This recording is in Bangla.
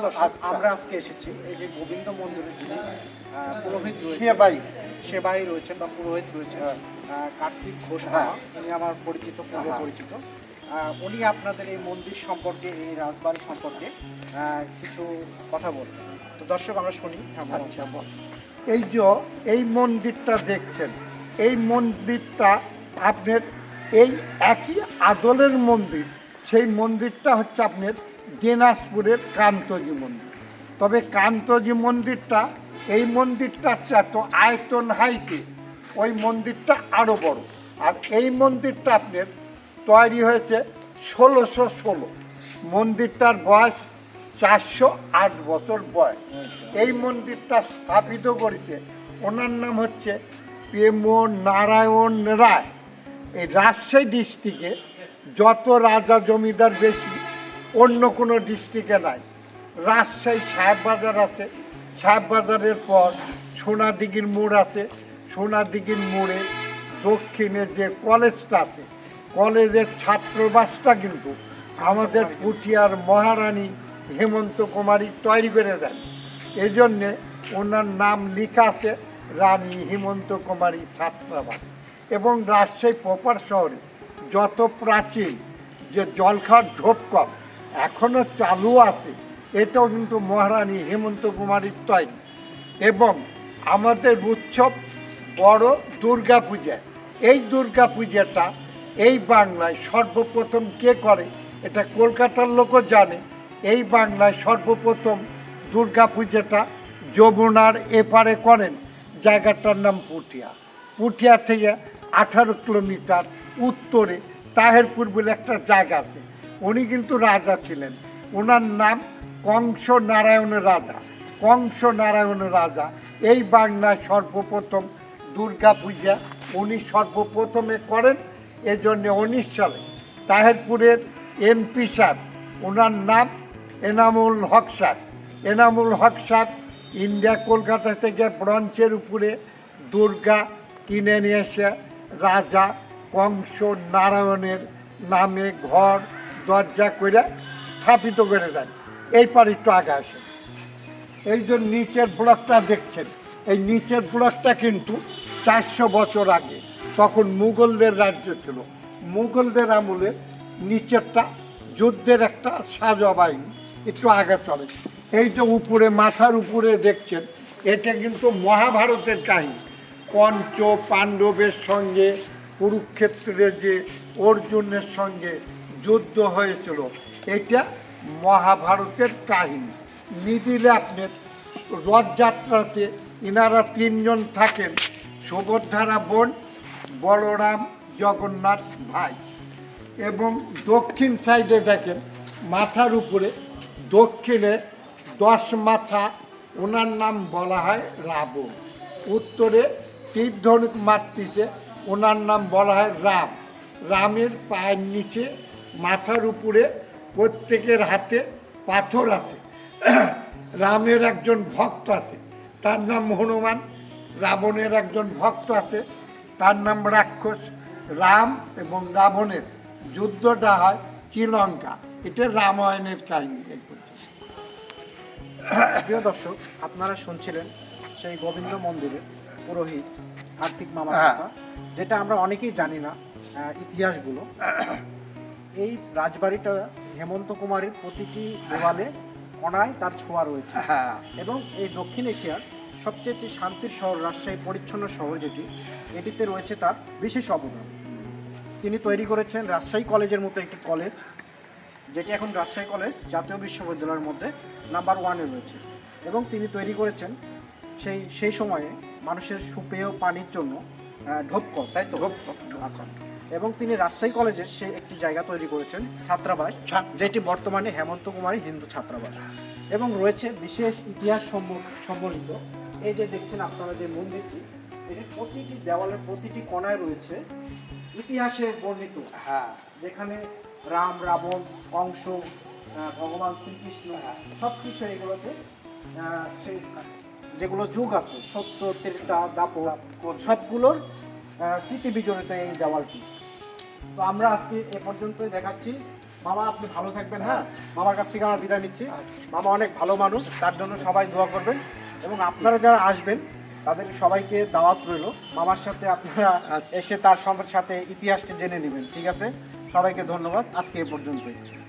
দর্শক আচ্ছা। আমরা আজকে এসেছি এই যে গোবিন্দ মন্দিরের যিনি পুরোহিত রয়েছে সেবাই সেবাই রয়েছেন বা পুরোহিত রয়েছেন হ্যাঁ। কার্তিক ঘোষ হ্যাঁ। উনি আমার পরিচিত পূর্ব হ্যাঁ। পরিচিত আহ, উনি আপনাদের এই মন্দির সম্পর্কে এই রাজবাড়ি সম্পর্কে কিছু কথা বলবেন তো দর্শক আমরা শুনি আচ্ছা এই যে এই মন্দিরটা দেখছেন এই মন্দিরটা আপনার এই একই আদলের মন্দির সেই মন্দিরটা হচ্ছে আপনার দিনাজপুরের কান্তজি মন্দির। তবে কান্তজি মন্দিরটা, এই মন্দিরটা এত আয়তন হাইটে, ওই মন্দিরটা আরও বড়। আর এই মন্দিরটা আপনার তৈরি হয়েছে ষোলোশো ষোলো। মন্দিরটার বয়স চারশো আট বছর বয়স। এই মন্দিরটা স্থাপিত করেছে, ওনার নাম হচ্ছে প্রেম নারায়ণ রায়। এই রাজশাহী ডিস্ট্রিক্টে যত রাজা জমিদার বেশি অন্য কোনো ডিস্ট্রিক্টে নাই। রাজশাহী সাহেববাজার আছে। সাহেববাজারের পর সোনাদিঘির মোড় আছে। সোনাদিঘির মোড়ে দক্ষিণে যে কলেজটা আছে, কলেজের ছাত্রবাসটা কিন্তু আমাদের পুঠিয়ার মহারানী হেমন্ত কুমারী তৈরি করে দেন। এই জন্যে ওনার নাম লেখা আছে, রানী হেমন্ত কুমারী ছাত্রাবাস। এবং রাজশাহী প্রপার শহরে যত প্রাচীন যে জলখার ঢোপকল এখনও চালু আছে। এটাও কিন্তু মহারানী হেমন্ত কুমারীর তৈরি। এবং আমাদের উৎসব বড় দুর্গা পূজা। এই দুর্গা পূজাটা এই বাংলায় সর্বপ্রথম কে করে এটা কলকাতার লোকও জানে। এই বাংলায় সর্বপ্রথম দুর্গা পূজাটা যমুনার এপারে করেন। জায়গাটার নাম পুঠিয়া। পুঠিয়া থেকে আঠারো কিলোমিটার উত্তরে তাহেরপুর বলে একটা জায়গা আছে। উনি কিন্তু রাজা ছিলেন। ওনার নাম কংস নারায়ণ রাজা। কংস নারায়ণের রাজা, এই বাংলায় সর্বপ্রথম দুর্গা পূজা উনি সর্বপ্রথমে করেন, এজন্য উনিশ সালে তাহেরপুরের এমপি সাহেব ওনার নাম এনামুল হক সাহেব এনামুল হক সাহেব ইন্ডিয়া কলকাতা থেকে ব্রঞ্চের উপরে দুর্গা কিনে নিয়ে এসে রাজা কংস নারায়ণের নামে ঘর দরজা করে স্থাপিত করে দেন। এই পার একটু আগে আসে এই যে নিচের ব্লকটা দেখছেন, এই নিচের ব্লকটা কিন্তু চারশো বছর আগে তখন মুঘলদের রাজ্য ছিল। মুঘলদের আমলে নিচেরটা যুদ্ধের একটা সাজা বাহিনী একটু আগে চলে। এই যে উপরে, মাথার উপরে দেখছেন, এটা কিন্তু মহাভারতের কাহিনী। পঞ্চ পাণ্ডবের সঙ্গে, কুরুক্ষেত্রের যে অর্জুনের সঙ্গে যুদ্ধ হয়েছিল। এটা মহাভারতের কাহিনী। মিডিলে আপনার রথযাত্রাতে ইনারা তিনজন থাকেন, সুভদ্রারা বোন, বলরাম, জগন্নাথ ভাই। এবং দক্ষিণ সাইডে দেখেন, মাথার উপরে দক্ষিণে দশ মাথা, ওনার নাম বলা হয় রাবণ। উত্তরে তীর ধনুক মারতিছে ওনার নাম বলা হয় রাম। রামের পায়ের নিচে মাথার উপরে প্রত্যেকের হাতে পাথর আছে। রামের একজন ভক্ত আছে। তার নাম হনুমান রাবণের একজন ভক্ত আছে। তার নাম রাক্ষস রাম এবং রাবণের যুদ্ধটা হয় শ্রীলঙ্কা এটা রামায়ণের কাহিনী প্রিয় দর্শক আপনারা শুনছিলেন সেই গোবিন্দ মন্দিরের পুরোহিত কার্তিক মামা হ্যাঁ। কথা যেটা আমরা অনেকেই জানি না ইতিহাসগুলো। এই রাজবাড়িটা হেমন্ত কুমারীর প্রতিটি দেওয়ালে কোনায় তার ছোঁয়া রয়েছে। হ্যাঁ। এবং এই দক্ষিণ এশিয়ার সবচেয়ে যে শান্তির শহর রাজশাহী পরিচ্ছন্ন শহর যেটি এটিতে রয়েছে তার বিশেষ অবদান। তিনি তৈরি করেছেন রাজশাহী কলেজের মতো একটি কলেজ যেটি এখন রাজশাহী কলেজ জাতীয় বিশ্ববিদ্যালয়ের মধ্যে নাম্বার ওয়ানে রয়েছে। এবং তিনি তৈরি করেছেন সেই সেই সময়ে মানুষের সুপেয় পানির জন্য আহ, ঢোপকল তাই তো? আচ্ছা। এবং তিনি রাজশাহী কলেজের সে একটি জায়গা তৈরি করেছেন ছাত্রাবাস ছাত্র- যেটি বর্তমানে হেমন্ত কুমারী হিন্দু ছাত্রাবাস। এবং রয়েছে বিশেষ ইতিহাস সম্বল- সম্বলিত। এই যে দেখছেন আপনারা যে মন্দিরটি এটির প্রতিটি দেওয়ালের প্রতিটি কোণায় রয়েছে ইতিহাসে বর্ণিত। হ্যাঁ। যেখানে রাম রাবণ কংস ভগবান শ্রীকৃষ্ণ সব কিছু এগুলোতে সেই যেগুলো যুগ আছে সত্য ত্রেতা দাপর সবগুলোর স্মৃতি বিজড়িত এই দেওয়ালটি। তো আমরা আজকে এ পর্যন্তই দেখাচ্ছি। মামা আপনি ভালো থাকবেন হ্যাঁ? মামার কাছ থেকে আমরা বিদায় নিচ্ছি। মামা অনেক ভালো মানুষ তার জন্য সবাই দোয়া করবেন। এবং আপনারা যারা আসবেন তাদের সবাইকে দাওয়াত রইল। মামার সাথে আপনারা আচ্ছা। এসে তার সাথে ইতিহাসটি জেনে নেবেন ঠিক আছে? সবাইকে ধন্যবাদ আজকে এ পর্যন্তই।